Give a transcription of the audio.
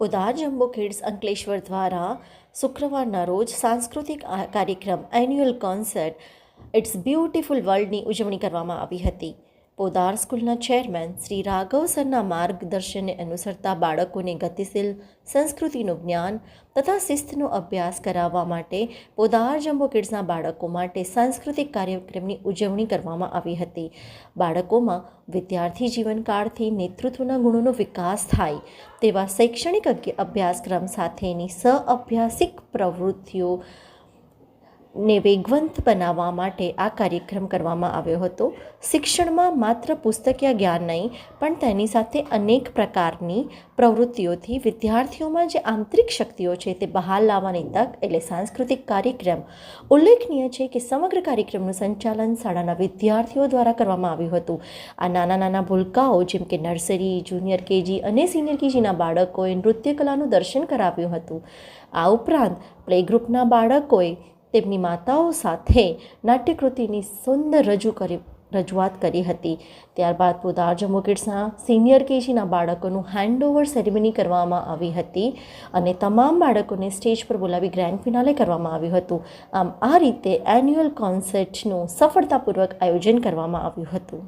Podar jumbo kids Ankleshwar દ્વારા શુક્રવારના રોજ સાંસ્કૃતિક કાર્યક્રમ એન્યુઅલ કોન્સર્ટ ઇટ્સ બ્યુટિફુલ વર્લ્ડની ઉજવણી કરવામાં આવી હતી. પોદાર સ્કૂલના ચેરમેન શ્રી રાઘવ સરના માર્ગદર્શનને અનુસરતા બાળકોને ગતિશીલ સંસ્કૃતિનું જ્ઞાન તથા શિસ્તનો અભ્યાસ કરાવવા માટે પોદાર જમ્બો કિડ્સના બાળકો માટે સાંસ્કૃતિક કાર્યક્રમની ઉજવણી કરવામાં આવી હતી. બાળકોમાં વિદ્યાર્થી જીવનકાળથી નેતૃત્વના ગુણોનો વિકાસ થાય તેવા શૈક્ષણિક અભ્યાસક્રમ સાથેની સહઅભ્યાસિક પ્રવૃત્તિઓ ને વેગવંત બનાવવા માટે આ કાર્યક્રમ કરવામાં આવ્યો હતો. શિક્ષણમાં માત્ર પુસ્તકીય જ્ઞાન નહીં, પણ તેની સાથે અનેક પ્રકારની પ્રવૃત્તિઓથી વિદ્યાર્થીઓમાં જે આંતરિક શક્તિઓ છે તે બહાર લાવવાની તક એટલે સાંસ્કૃતિક કાર્યક્રમ ઉલ્લેખનીય છે કે સમગ્ર કાર્યક્રમનું સંચાલન શાળાના વિદ્યાર્થીઓ દ્વારા કરવામાં આવ્યું હતું. આ નાના નાના ભૂલકાઓ જેમ કે નર્સરી, જુનિયર કેજી અને સિનિયર કેજીના બાળકોએ નૃત્ય કલાનું દર્શન કરાવ્યું હતું. આ ઉપરાંત પ્લે ગ્રુપના બાળકોએ તેમની માતાઓ સાથે નાટ્યકૃતિની સુંદર રજૂ કરી, રજૂઆત કરી હતી. ત્યારબાદ પોદાર જમ્મુ કિડ્સના સિનિયર કેજીના બાળકોનું હેન્ડઓવર સેરેમની કરવામાં આવી હતી અને તમામ બાળકોને સ્ટેજ પર બોલાવી ગ્રેન્ડ ફિનાલે કરવામાં આવ્યું હતું. આમ આ રીતે એન્યુઅલ કોન્સર્ટનું સફળતાપૂર્વક આયોજન કરવામાં આવ્યું હતું.